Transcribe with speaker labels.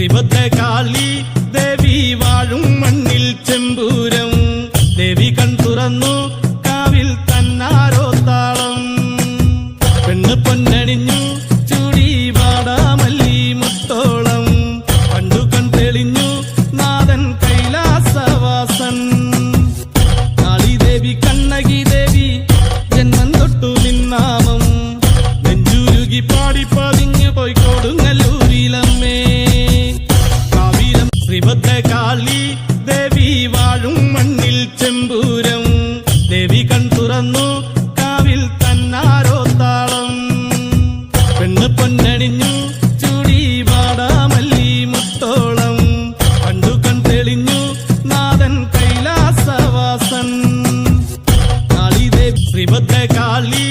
Speaker 1: ശ്രീഭദ്രകാളി ദേവി വാഴും മണ്ണിൽ ചെമ്പൂരം. ദേവി കൺ തുറന്നു കാവിൽ തന്നാരോ താളം പെണ്ണ് പൊന്നണിഞ്ഞു ചൂടി മുത്തോളം. കൺ തെളിഞ്ഞു കാളി ദേവി കണ്ണകി ദേവി ജന്മം തൊട്ടു പാടി പതിഞ്ഞു പോയിക്കോ. കാളി ദേവി വാഴും മണ്ണിൽ ചെമ്പൂരം. ദേവി കൺ തുറന്നു കാവിൽ തന്നാരോ താളം പെണ്ണ് പൊന്നണിഞ്ഞു മുത്തോളം. തെളിഞ്ഞു കൈലാസവാസൻ. ദേവി ശ്രീമത്തെ കാളി